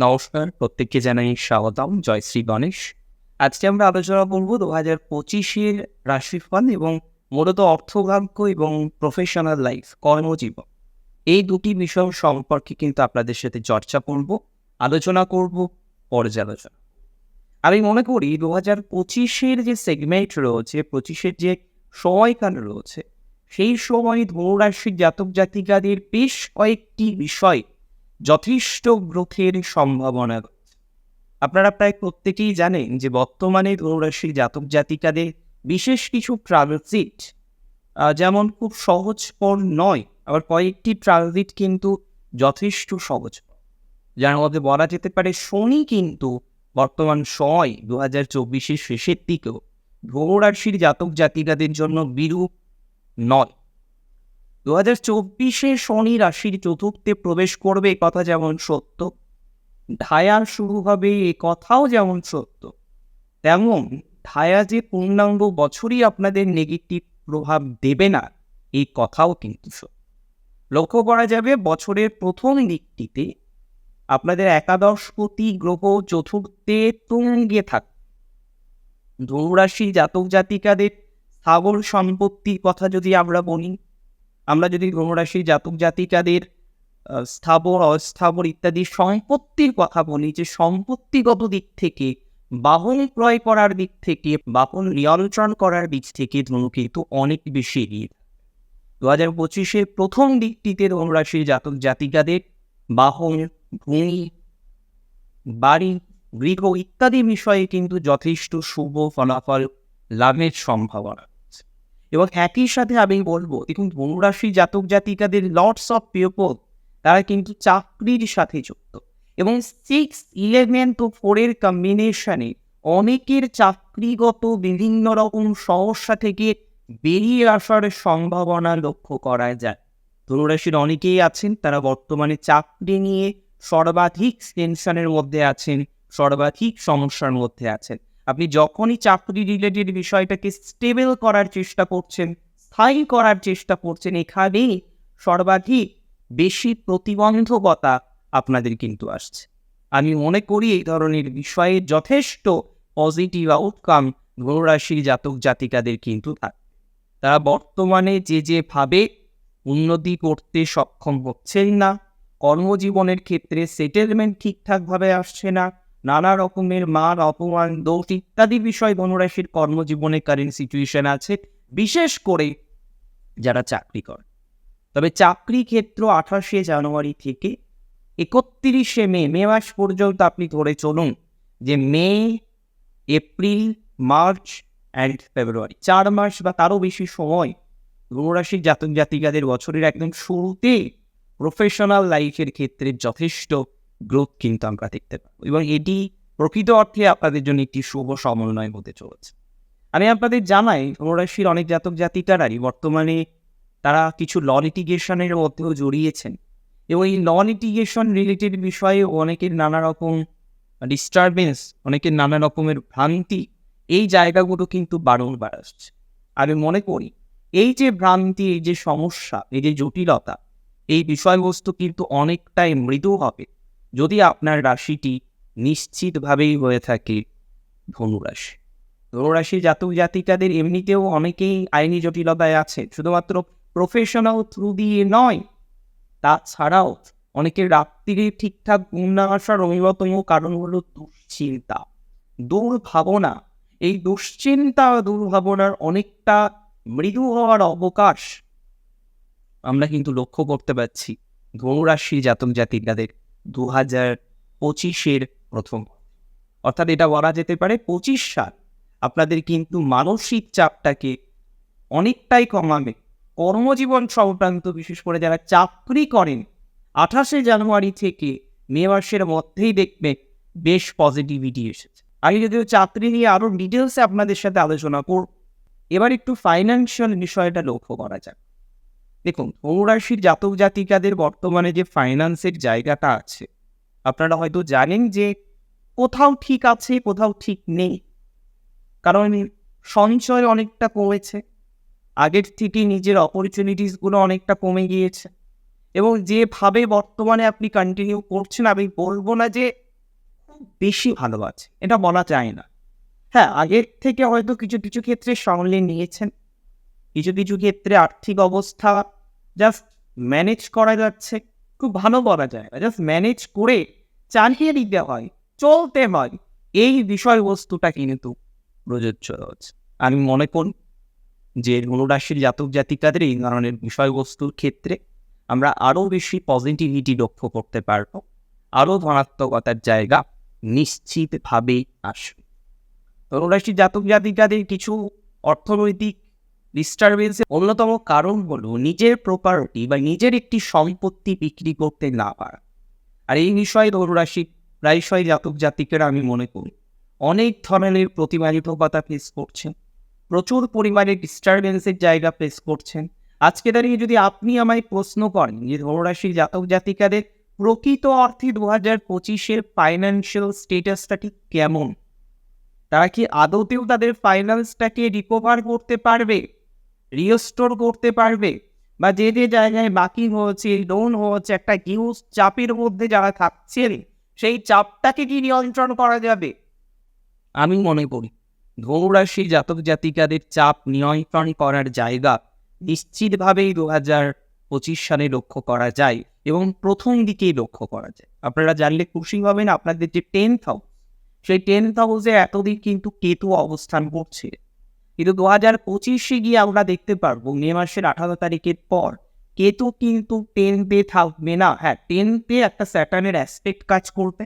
নমস্কার, প্রত্যেককে জানাই স্বাগতম। জয় শ্রী গণেশ। আজকে আমরা আলোচনা করব দু হাজার পঁচিশের রাশিফল এবং মূলত অর্থভাগ্য এবং প্রফেশনাল লাইফ কর্মজীবন। এই দুটি বিষয় সম্পর্কে কিন্তু আপনাদের সাথে চর্চা করব, আলোচনা করব, পর্যালোচনা। আমি মনে করি দু হাজার পঁচিশের যে সেগমেন্ট রয়েছে, পঁচিশের যে সময়কাল রয়েছে, সেই সময় ধনুরাশির জাতক জাতিকাদের বেশ কয়েকটি বিষয় যথেষ্ট গ্রোথের সম্ভাবনা রয়েছে। আপনারা প্রায় প্রত্যেকেই জানেন যে বর্তমানে ধনুরাশির জাতক জাতিকাদের বিশেষ কিছু ট্রানজিট যেমন খুব সহজপর নয়, আবার কয়েকটি ট্রানজিট কিন্তু যথেষ্ট সহজ। যার মধ্যে বলা যেতে পারে শনি কিন্তু বর্তমান সময় দু হাজার চব্বিশের শেষের দিকেও ধনুরাশির জাতক জাতিকাদের জন্য বিরূপ নয়। দু হাজার চব্বিশে শনি রাশির চতুর্থে প্রবেশ করবে কথা যেমন সত্য। ঢায়া শুরু হবে এ কথাও যেমন সত্য। তেমন ঢায়া যে পূর্ণাঙ্গ বছরই আপনাদের নেগেটিভ প্রভাব দেবে না, এই কথাও কিন্তু সত্য। লক্ষ্য করা যাবে, বছরের প্রথম দিকটিতে আপনাদের একাদশপতি গ্রহ চতুর্থে তুঙ্গে থাক ধনুরাশি জাতক জাতিকাদের স্থাবর সম্পত্তির কথা যদি আমরা বলি আমরা যদি ধনুরাশি জাতক জাতিকাদের স্থাবর, অস্থাবর ইত্যাদি সম্পত্তির কথা বলি, যে সম্পত্তিগত দিক থেকে, বাহন ক্রয় করার দিক থেকে, বাহন নিয়ন্ত্রণ করার দিক থেকে ধনু কিন্তু অনেক বেশি এগিয়ে দু হাজার পঁচিশের প্রথম দিকটিতে ধনুরাশির জাতক জাতিকাদের, বাহন, ভূমি, বাড়ি, গৃহ ইত্যাদি বিষয়ে কিন্তু যথেষ্ট শুভ ফলাফল লাভের সম্ভাবনা। এবং একই সাথে আমি বলব, দেখুন ধনুরাশি জাতক জাতিকাদের লর্ডস অফ পিপল তারা কিন্তু চাকরির সাথে যুক্ত। এবং সিক্স ইলেভেন তো ফোরের কম্বিনেশনে অনেকের চাকরিগত বিভিন্ন রকম সমস্যা থেকে বেরিয়ে আসার সম্ভাবনা লক্ষ্য করা যায়। ধনুরাশির অনেকেই আছেন, তারা বর্তমানে চাকরি নিয়ে সর্বাধিক টেনশনের মধ্যে আছেন, সর্বাধিক সমস্যার মধ্যে আছেন। আপনি যখনই চাকরি রিলেটেড বিষয়টাকে স্টেবল করার চেষ্টা করছেন, স্থায়ী করার চেষ্টা করছেন এখানেই সর্বাধিক বেশি প্রতিবন্ধকতা আপনাদের কিন্তু আসছে। আমি মনে করি এই ধরনের বিষয়ে যথেষ্ট পজিটিভ আউটকাম ধনুরাশির জাতক জাতিকাদের কিন্তু থাকে। তারা বর্তমানে যে যেভাবে উন্নতি করতে সক্ষম হচ্ছেন না, কর্মজীবনের ক্ষেত্রে সেটেলমেন্ট ঠিকঠাকভাবে আসছে না নানা রকমের মান, অপমান, দোষ ইত্যাদি বিষয় ধনুরাশির কর্মজীবনে কারেন্ট সিচুয়েশন আছে, বিশেষ করে যারা চাকরি করে। তবে চাকরি ক্ষেত্র আঠাশে জানুয়ারি থেকে একত্রিশে মে মে মাস পর্যন্ত আপনি ধরে চলুন যে May, April, March and February, চার মাস বা তারও বেশি সময় ধনুরাশির জাতক জাতিকাদের বছরের একদম শুরুতে প্রফেশনাল লাইফের ক্ষেত্রে যথেষ্ট গ্রোথ কিন্তু আমরা দেখতে পাবো। এবং এটি প্রকৃত অর্থে আপনাদের জন্য একটি শুভ সমন্বয় হতে চলেছে। আমি আপনাদের জানাই ধনুরাশির অনেক জাতক জাতিকারাই বর্তমানে তারা কিছু ল লিটিগেশনের মধ্যেও জড়িয়েছেন। এবং এই ল লিটিগেশন রিলেটেড বিষয়ে অনেকের নানা রকম ডিস্টারবেন্স অনেকের নানা রকমের ভ্রান্তি এই জায়গাগুলো কিন্তু বারংবার আসছে। আমি মনে করি, এই যে ভ্রান্তি, এই যে সমস্যা, এই যে জটিলতা, এই বিষয়বস্তু কিন্তু অনেকটাই মৃদু হবে। যদি আপনার রাশিটি নিশ্চিতভাবেই হয়ে থাকে ধনুরাশি। ধনুরাশি জাতক জাতিকাদের এমনিতেও অনেকেই আইনি জটিলতায় আছে, শুধুমাত্র প্রফেশনাল থ্রু দিয়ে নয়, তাছাড়াও অনেকের রাত্রিরে ঠিকঠাক ঘুম না আসার অন্যতম কারণ হলো দুশ্চিন্তা, দুর্ভাবনা। এই দুশ্চিন্তা দুর্ভাবনার অনেকটা মৃদু হওয়ার অবকাশ আমরা কিন্তু লক্ষ্য করতে পারছি ধনুরাশি জাতক জাতিকাদের। দু হাজার পঁচিশের প্রথম। অর্থাৎ এটা বলা যেতে পারে পঁচিশ সাল। আপনাদের কিন্তু মানসিক চাপটাকে অনেকটাই কমাবে। কর্মজীবন সংক্রান্ত, বিশেষ করে যারা চাকরি করেন, আঠাশে জানুয়ারি থেকে মে মাসের মধ্যেই দেখবে বেশ পজিটিভিটি এসেছে। আমি যদিও চাকরি নিয়ে আরও ডিটেলসে আপনাদের সাথে আলোচনা করব, এবার একটু ফাইন্যান্সিয়াল বিষয়টা লক্ষ্য করা যাক। দেখুন, ধনুরাশির জাতক জাতিকাদের বর্তমানে যে ফাইন্যান্সের জায়গাটা আছে, আপনারা হয়তো জানেন যে কোথাও ঠিক আছে, কোথাও ঠিক নেই। কারণ সঞ্চয় অনেকটা কমেছে, আগের থেকে নিজের অপরচুনিটিসগুলো অনেকটা কমে গিয়েছে। এবং যেভাবে বর্তমানে আপনি কন্টিনিউ করছেন, আমি বলব না যে বেশি ভালো আছে, এটা বলা যায় না। হ্যাঁ আগের থেকে হয়তো কিছু কিছু ক্ষেত্রে সামলে নিয়েছেন কিছু কিছু ক্ষেত্রে আর্থিক অবস্থা জাস্ট ম্যানেজ করা যাচ্ছে, খুব ভালো বলা যায় না জাস্ট ম্যানেজ করে চালিয়ে দিতে হয়, চলতে হয়, এই বিষয়বস্তুটা কিন্তু প্রযোজ্য হচ্ছে আমি মনে করি যে ধনুরাশির জাতক জাতিকাদের এই ধরনের বিষয়বস্তুর ক্ষেত্রে আমরা আরও বেশি পজিটিভিটি লক্ষ্য করতে পারব, আরও ধনাত্মকতার জায়গা নিশ্চিতভাবে আসবে। ধনুরাশির জাতক জাতিকাদের কিছু অর্থনৈতিক ডিস্টারবেন্সের অন্যতম কারণ হলো নিজের প্রপার্টি বা নিজের একটি সম্পত্তি বিক্রি করতে না পারা। আর এই বিষয়ে ধনুরাশি প্রায়শই জাতক জাতিকেরা আমি মনে করি, অনেক ধরনের প্রতিমানিকতা ফেস করছেন, প্রচুর পরিমাণে ডিস্টারবেন্সের জায়গা ফেস করছেন। আজকে দাঁড়িয়ে যদি আপনি আমায় প্রশ্ন করেন যে ধনুরাশির জাতক জাতিকাদের প্রকৃত অর্থে দু হাজার পঁচিশের ফাইন্যান্সিয়াল স্টেটাসটা ঠিক কেমন? তারা কি আদতেও তাদের ফাইন্যান্সটাকে রিকভার করতে পারবে? রিস্টোর করতে পারবে বা যে যে জায়গায় বাকি হয়েছে লোন হয়েছে, একটা হিউজ চাপের মধ্যে যারা থাকছেন সেই চাপটাকে কি নিয়ন্ত্রণ করা যাবে? আমি মনে করি ধনুরাশি জাতক জাতিকাদের চাপ নিয়ন্ত্রণ করার জায়গা নিশ্চিতভাবেই দু হাজার পঁচিশ সালে লক্ষ্য করা যায় এবং প্রথম দিকেই লক্ষ্য করা যায়। আপনারা জানলে খুশি হবেন, আপনাদের যে টেন্থ হাউস সেই টেন্থ হাউসে এতদিন কিন্তু কেতু অবস্থান করছে। কিন্তু দু হাজার পঁচিশে গিয়ে আমরা দেখতে পারব মে মাসের আঠারো তারিখের পর কেতু কিন্তু টেনতে থাকবে না। হ্যাঁ টেনতে একটা স্যাটার্নের অ্যাসপেক্ট কাজ করবে।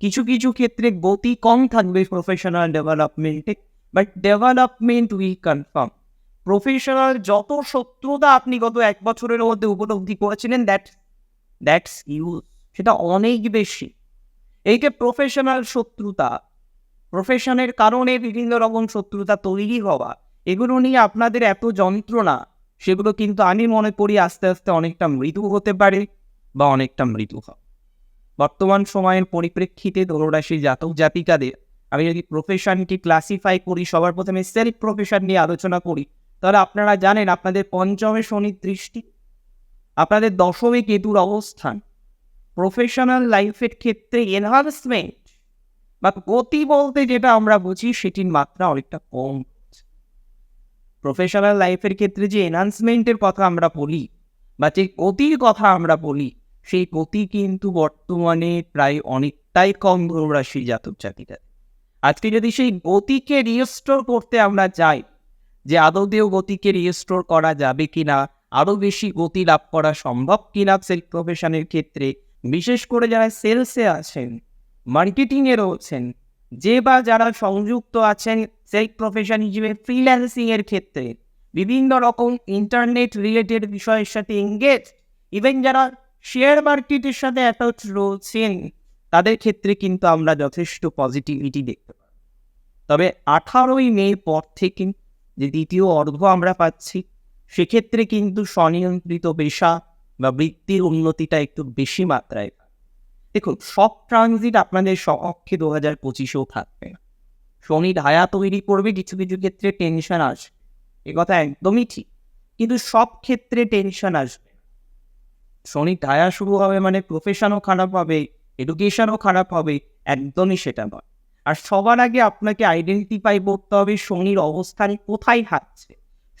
কিছু কিছু ক্ষেত্রে গতি কম থাকবে professional ডেভেলপমেন্টে but development will confirm professional যত শত্রুতা আপনি গত এক বছরের মধ্যে উপলব্ধি করেছিলেন দ্যাট দ্যাটস ইউজ সেটা অনেক বেশি। এই যে প্রফেশনাল শত্রুতা প্রফেশনের কারণে বিভিন্ন রকম শত্রুতা তৈরি হওয়া, এগুলো নিয়ে আপনাদের এত যন্ত্রণা, সেগুলো কিন্তু আমি মনে করি আস্তে আস্তে অনেকটা মৃদু হতে পারে বা অনেকটা মৃদু হয় বর্তমান সময়ের পরিপ্রেক্ষিতে ধনুরাশি জাতক জাতিকাদের, আমি যদি প্রফেশনকে ক্লাসিফাই করি, সবার প্রথমে সেলফ প্রফেশন নিয়ে আলোচনা করি, তাহলে আপনারা জানেন আপনাদের পঞ্চমে শনির দৃষ্টি, আপনাদের দশমে কেতুর অবস্থান। প্রফেশনাল লাইফের ক্ষেত্রে এনহান্সমেন্ট বা গতি বলতে যেটা আমরা বুঝি সেটির মাত্রা অনেকটা কম। প্রফেশনাল লাইফের ক্ষেত্রে যে এনহান্সমেন্টের কথা আমরা বলি বা যে গতির কথা আমরা বলি, সেই গতি কিন্তু বর্তমানে প্রায় অনেকটাই কম ধনুরাশি জাতক জাতিরা আজকে যদি সেই গতিকে রিস্টোর করতে আমরা যাই, যে আদৌতেও গতিকে রিস্টোর করা যাবে কিনা, আরও বেশি গতি লাভ করা সম্ভব কিনা সেলফ প্রফেশনের ক্ষেত্রে, বিশেষ করে যারা সেলসে আছেন মার্কেটিংয়ে রয়েছেন যে বা যারা সংযুক্ত আছেন সেলফ প্রফেশন হিসেবে ফ্রিল্যান্সিংয়ের ক্ষেত্রে বিভিন্ন রকম ইন্টারনেট রিলেটেড বিষয়ের সাথে এঙ্গেজ ইভেন যারা শেয়ার মার্কেটের সাথে অ্যাটাচ রয়েছেন, তাদের ক্ষেত্রে কিন্তু আমরা যথেষ্ট পজিটিভিটি দেখতে তবে আঠারোই মে পর থেকে যে দ্বিতীয় অর্ঘ আমরা পাচ্ছি, সেক্ষেত্রে কিন্তু স্বনিয়ন্ত্রিত পেশা বা বৃত্তির উন্নতিটা একটু বেশি মাত্রায় দেখুন সব ট্রানজিট আপনাদের সপক্ষে দু হাজার পঁচিশেও থাকবে। শনি ঢায়া তৈরি করবে, কিছু কিছু ক্ষেত্রে টেনশন আসবে। এ কথা একদমই ঠিক, কিন্তু সব ক্ষেত্রে টেনশন আসবে। শনি ঢায়া শুরু হবে মানে প্রফেশনও খারাপ হবে এডুকেশনও খারাপ হবে, একদমই সেটা নয়। আর সবার আগে আপনাকে আইডেন্টিফাই করতে হবে শনির অবস্থান কোথায় থাকছে।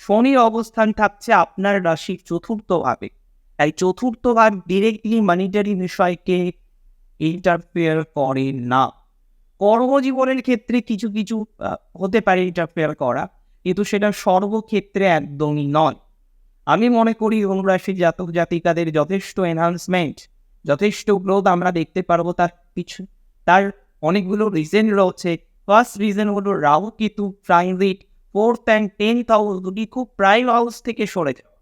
শনির অবস্থান থাকছে আপনার রাশির চতুর্থ ভাবে তাই চতুর্থ ভাব ডিরেক্টলি মানিটারি বিষয়কে ইন্টারফেয়ার করে না। কর্মজীবনের ক্ষেত্রে কিছু কিছু হতে পারে ইন্টারফেয়ার করা, কিন্তু সেটা সর্বক্ষেত্রে একদমই নয়। আমি মনে করি অনুরাশি জাতক জাতিকাদের যথেষ্ট এনহান্সমেন্ট যথেষ্ট গ্রোথ আমরা দেখতে পারব তার পিছু, তার অনেকগুলো রিজন রয়েছে। ফার্স্ট রিজন হলো Rahu Ketu transit fourth and tenth house দুটি খুব প্রাইম হাউস থেকে সরে যাওয়া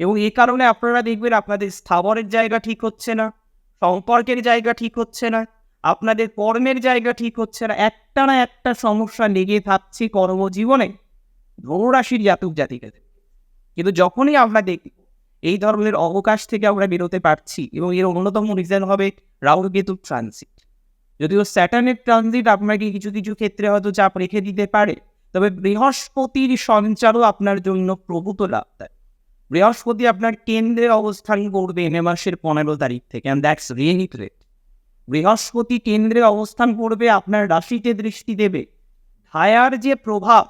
এবং এ কারণে আপনারা দেখবেন আপনাদের স্থাবরের জায়গা ঠিক হচ্ছে না। সম্পর্কের জায়গা ঠিক হচ্ছে না, আপনাদের কর্মের জায়গা ঠিক হচ্ছে না, একটা না একটা সমস্যা লেগে থাকছে কর্মজীবনে। ধনুরাশির জাতক জাতিকাদের। কিন্তু যখনই আমরা দেখি এই ধরনের অবকাশ থেকে আমরা বেরোতে পারছি এবং এর অন্যতম রিজন হবে রাহুল কেতু ট্রানজিট যদিও স্যাটার্নের ট্রানজিট আপনাকে কিছু কিছু ক্ষেত্রে হয়তো চাপ রেখে দিতে পারে, তবে বৃহস্পতির সঞ্চারও আপনার জন্য প্রভূত লাভ দেয়। বৃহস্পতি আপনার কেন্দ্রে অবস্থান করবে মে মাসের পনেরো তারিখ থেকে অ্যান্ড দ্যাটস রিয়েলি বৃহস্পতি কেন্দ্রে অবস্থান করবে, আপনার রাশিতে দৃষ্টি দেবে। ছায়ার যে প্রভাব,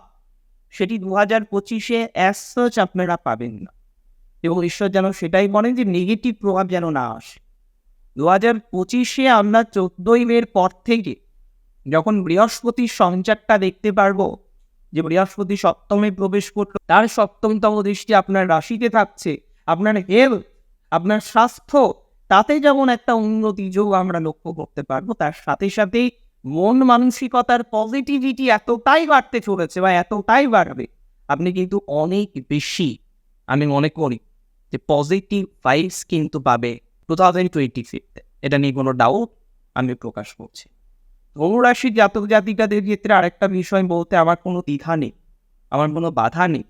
সেটি দু হাজার পঁচিশে অ্যাজ সাচ আপনারা পাবেন না। এবং ঈশ্বর যেন সেটাই বলেন যে নেগেটিভ প্রভাব যেন না আসে। দু হাজার পঁচিশে আমরা চোদ্দই মের পর থেকে যখন বৃহস্পতির সঞ্চারটা দেখতে পারব যে বৃহস্পতি সপ্তমে প্রবেশ করল, তার সপ্তমতম দৃষ্টি আপনার রাশিতে থাকছে, আপনার হেলথ, আপনার স্বাস্থ্য, তাতে যেমন একটা উন্নতি যোগ আমরা লক্ষ্য করতে পারব, তার সাথে সাথেই মন মানসিকতার পজিটিভিটি এতটাই বাড়তে চলেছে বা এতটাই বাড়বে, আপনি কিন্তু অনেক বেশি, আমি মনে করি যে পজিটিভ ভাইবস কিন্তু পাবে টু থাউজেন্ড টোয়েন্টি ফিফতে এটা নিয়ে কোনো ডাউট আমি প্রকাশ করছি ধনুরাশির জাতক জাতিকাদের ক্ষেত্রে আরেকটা বিষয় বলতে আমার কোনো দ্বিধা নেই, আমার কোনো বাধা নেই।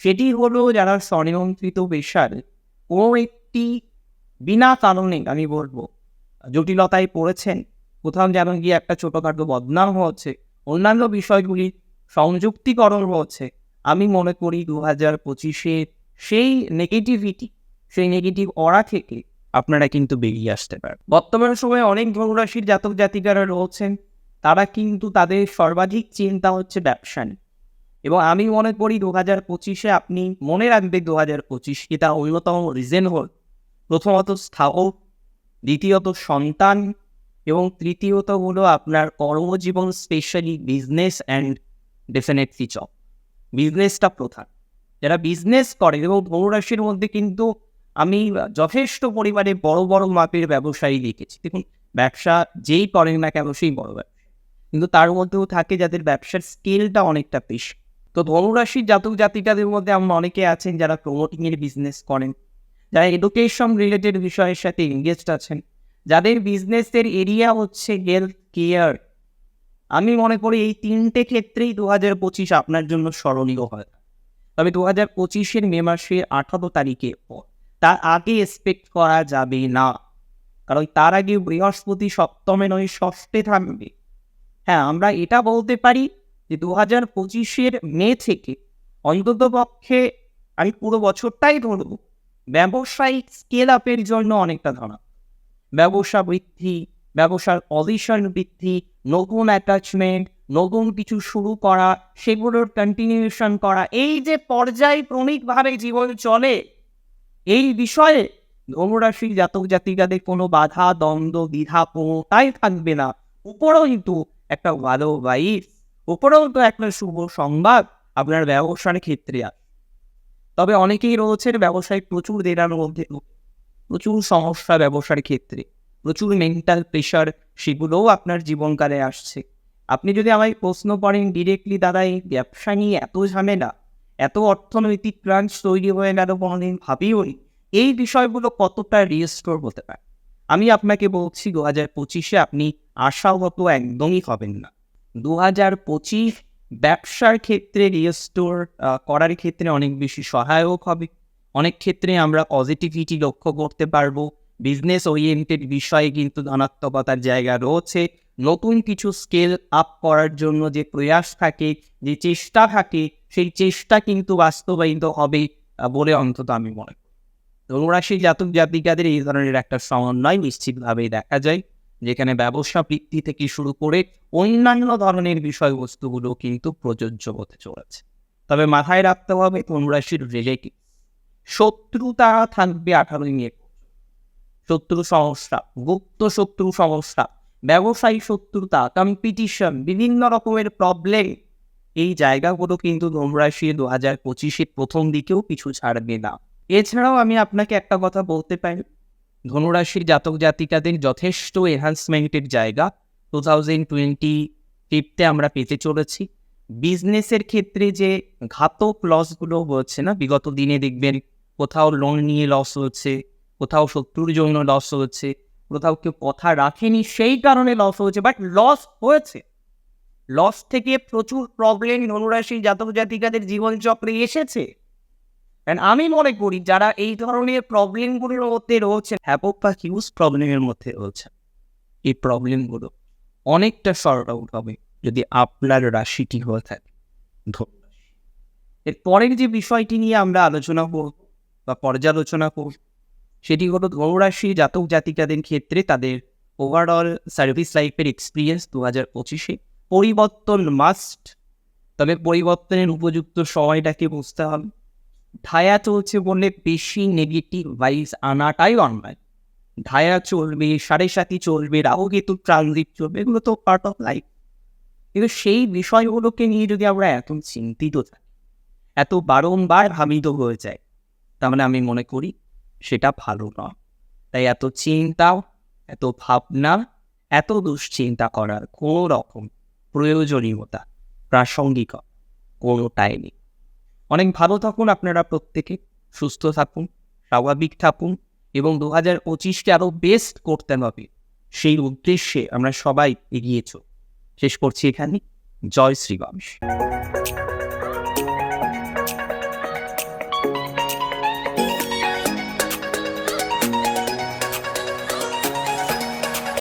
সেটি হলো যারা স্বনিয়ন্ত্রিত পেশার, কোনো একটি বিনা কারণে আমি বলব, জটিলতায় পড়েছেন, কোথাও যেন গিয়ে একটা ছোটোখাটো বদনাম হচ্ছে, অন্যান্য বিষয়গুলি সংযুক্তিকরণ হচ্ছে, আমি মনে করি দু হাজার পঁচিশে সেই নেগেটিভিটি সেই নেগেটিভ অরা থেকে আপনারা কিন্তু বেরিয়ে আসতে পারেন। বর্তমান সময়ে অনেক ধনুরাশির জাতক জাতিকারা রয়েছেন, তারা কিন্তু তাদের সর্বাধিক চিন্তা হচ্ছে ব্যবসা নিয়ে। এবং আমি মনে করি দু হাজার পঁচিশে আপনি মনে রাখবেন দু হাজার পঁচিশ এটা অন্যতম রিজন হল। প্রথমত স্থাবক দ্বিতীয়ত সন্তান, এবং তৃতীয়ত হলো আপনার কর্মজীবন specially business and definitely job বিজনেসটা প্রধান। যারা বিজনেস করে এবং ধনুরাশির মধ্যে কিন্তু আমি যথেষ্ট পরিমাণে বড় বড় মাপের ব্যবসায়ী দেখেছি। দেখুন, ব্যবসা যেই করেন না কেন সেই বড় ব্যবসা। কিন্তু তার মধ্যেও থাকে যাদের ব্যবসার স্কেলটা অনেকটা বেশি। তো ধনুরাশির জাতক জাতিকাদের মধ্যে আমরা অনেকে আছেন যারা প্রমোটিংয়ের বিজনেস করেন, যারা এডুকেশন রিলেটেড বিষয়ের সাথে এঙ্গেজড আছেন, যাদের বিজনেসের এরিয়া হচ্ছে হেলথ কেয়ার আমি মনে করি এই তিনটে ক্ষেত্রেই দু হাজার পঁচিশ আপনার জন্য স্মরণীয় হয়। তবে দু হাজার পঁচিশের মে মাসের আঠারো তারিখে পর তার আগে এক্সপেক্ট করা যাবে না। কারণ তার আগে বৃহস্পতি সপ্তমে নয়, ষষ্ঠে থাকবে। হ্যাঁ আমরা এটা বলতে পারি যে দু হাজার পঁচিশের মে থেকে অন্তত পক্ষে আমি পুরো বছরটাই ধরব, ব্যবসায়িক স্কেল আপের জন্য অনেকটা ধরা। ব্যবসা বৃদ্ধি, ব্যবসার পজিশন বৃদ্ধি, নতুন অ্যাটাচমেন্ট নতুন কিছু শুরু করা, সেগুলোর কন্টিনিউশন করা, এই যে পর্যায়ক্রমিকভাবে জীবন চলে এই বিষয়ে ধনুরাশির জাতক জাতিকাদের কোনো বাধা, দ্বন্দ্ব, দ্বিধা, কোনোটাই থাকবে না। উপরেও কিন্তু একটা ভালো বাইস উপরেও তো একটা শুভ সংবাদ আপনার ব্যবসার ক্ষেত্রে তবে অনেকেই রয়েছেন ব্যবসায় প্রচুর দেনার মধ্যে, প্রচুর সমস্যা ব্যবসার ক্ষেত্রে, প্রচুর মেন্টাল প্রেশার সেগুলোও আপনার জীবনকালে আসছে। আপনি যদি আমায় প্রশ্ন করেন ডিরেক্টলি দাদা, এই ব্যবসা নিয়ে এত ঝামেলা এত অর্থনৈতিক ক্রাঞ্চ তৈরি হয়ে গেল কোনোদিন ভাবিওই এই বিষয়গুলো কতটা রিস্টোর হতে পারে? আমি আপনাকে বলছি দু হাজার পঁচিশে আপনি আশাহত একদমই হবেন না। দু হাজার পঁচিশ ব্যবসার ক্ষেত্রে রিস্টোর করার ক্ষেত্রে অনেক বেশি সহায়ক হবে। অনেক ক্ষেত্রে আমরা পজিটিভিটি লক্ষ্য করতে পারব। বিজনেস ওরিয়েন্টেড বিষয়ে কিন্তু ধনাত্মকতার জায়গা রয়েছে। নতুন কিছু স্কেল আপ করার জন্য যে প্রয়াস থাকে, যে চেষ্টা থাকে, সেই চেষ্টা কিন্তু বাস্তবায়িত হবে বলে অন্তত আমি মনে করি। ধনুরাশি জাতক জাতিকাদের এই ধরনের একটা সমন্বয় নিশ্চিতভাবেই দেখা যায়, যেখানে ব্যবসা বৃদ্ধি থেকে শুরু করে অন্যান্য ধরনের বিষয়বস্তুগুলো কিন্তু প্রযোজ্য হতে চলেছে। তবে মাথায় রাখতে হবে ধনুরাশির রিলেটিভ শত্রুতা থাকবে আঠারোই মে শত্রু সমস্যা, গুপ্ত শত্রু সমস্যা ব্যবসায়ী শত্রুতা কম্পিটিশন বিভিন্ন রকমের প্রবলেম এই জায়গাগুলো কিন্তু ধনুরাশি দু হাজার পঁচিশের প্রথম দিকেও কিছু ছাড়বে না। এছাড়াও আমি আপনাকে একটা কথা বলতে পারি। ধনুরাশির জাতক জাতিকাদের যথেষ্ট এনহান্সমেন্টের জায়গা। টু থাউজেন্ড টোয়েন্টি ফিফতে আমরা পেতে চলেছি। বিজনেসের ক্ষেত্রে যে ঘাতক লসগুলো হচ্ছে না, বিগত দিনে দেখবেন কোথাও লোন নিয়ে লস হচ্ছে, কোথাও শত্রুর জন্য লস হচ্ছে কোথাও কেউ কথা রাখেনি, সেই কারণে লস হয়েছে বাট লস হয়েছে। লস থেকে প্রচুর প্রবলেম ধনুরাশি জাতক জাতিকাদের জীবনচক্রে এসেছে। আমি মনে করি যারা এই ধরনের প্রবলেমগুলোর মধ্যে রয়েছে হ্যাপক বা হিউজ প্রবলেমের মধ্যে রয়েছে এই প্রবলেমগুলো অনেকটা শর্ট আউট হবে যদি আপনার রাশিটি হয়ে থাকে ধনুরাশি। এর পরের যে বিষয়টি নিয়ে আমরা আলোচনা করব বা পর্যালোচনা করব সেটি হলো ধনুরাশি জাতক জাতিকাদের ক্ষেত্রে তাদের ওভারঅল সার্ভিস লাইফের এক্সপিরিয়েন্স দু হাজার পঁচিশে। পরিবর্তন মাস্ট তবে পরিবর্তনের উপযুক্ত সময়টাকে বুঝতে হবে। ধায়া চলছে বললে বেশি নেগেটিভ ভাইস আনাটাই অন্যায়। ধায়া চলবে, সাড়ে সাথী চলবে, রাহু কেতু ট্রানজিট চলবে, এগুলো তো পার্ট অফ লাইফ কিন্তু সেই বিষয়গুলোকে নিয়ে যদি আমরা এত চিন্তিত থাকি, এত বারংবার ভাবিত হয়ে যায় তাহলে আমি মনে করি সেটা ভালো নয়। তাই এত চিন্তা, এত ভাবনা, এত দুশ্চিন্তা করার কোনো রকম প্রয়োজনীয়তা প্রাসঙ্গিক কোনোটাই নেই। অনেক ভালো থাকুন আপনারা প্রত্যেকে, সুস্থ থাকুন, স্বাভাবিক থাকুন এবং দু হাজার পঁচিশকে আরও বেস্ট করতে হবে। সেই উদ্দেশ্যে আমরা সবাই এগিয়েছ শেষ করছি এখানে। জয় শ্রী গণেশ।